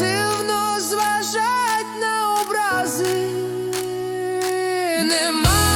пасивно зважать на образи. Нема